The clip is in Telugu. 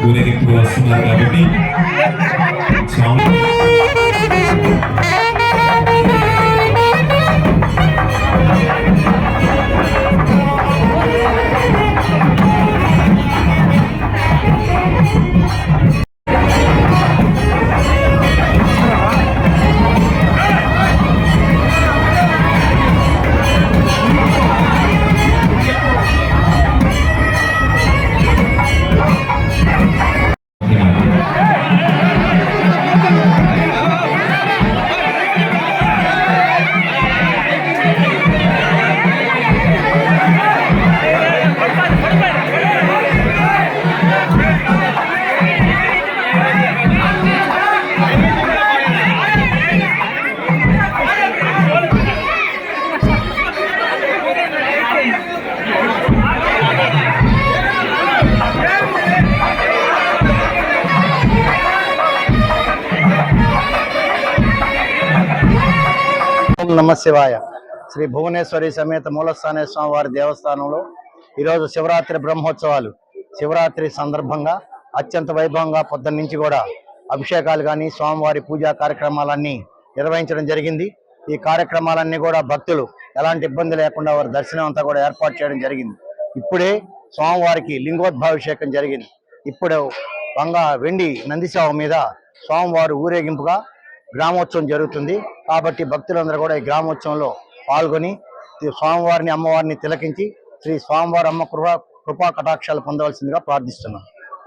స్వామివారు ఊరేగింపు వస్తున్నారు కాబట్టి నమ శివాయ. శ్రీ భువనేశ్వరి సమేత మూలస్థానే స్వామివారి దేవస్థానంలో ఈరోజు శివరాత్రి బ్రహ్మోత్సవాలు. శివరాత్రి సందర్భంగా అత్యంత వైభవంగా పొద్దున్న నుంచి కూడా అభిషేకాలు కానీ స్వామివారి పూజా కార్యక్రమాలన్నీ నిర్వహించడం జరిగింది. ఈ కార్యక్రమాలన్నీ కూడా భక్తులు ఎలాంటి ఇబ్బంది లేకుండా వారి దర్శనం అంతా కూడా ఏర్పాటు చేయడం జరిగింది. ఇప్పుడే స్వామివారికి లింగోద్భాభిషేకం జరిగింది. ఇప్పుడు వంగ వెండి నందిశావ మీద స్వామివారు ఊరేగింపుగా గ్రామోత్సవం జరుగుతుంది. కాబట్టి భక్తులందరూ కూడా ఈ గ్రామోత్సవంలో పాల్గొని స్వామివారిని అమ్మవారిని తిలకించి శ్రీ స్వామివారి అమ్మ కృపా కృపా కటాక్షాలు పొందవలసిందిగా ప్రార్థిస్తున్నాను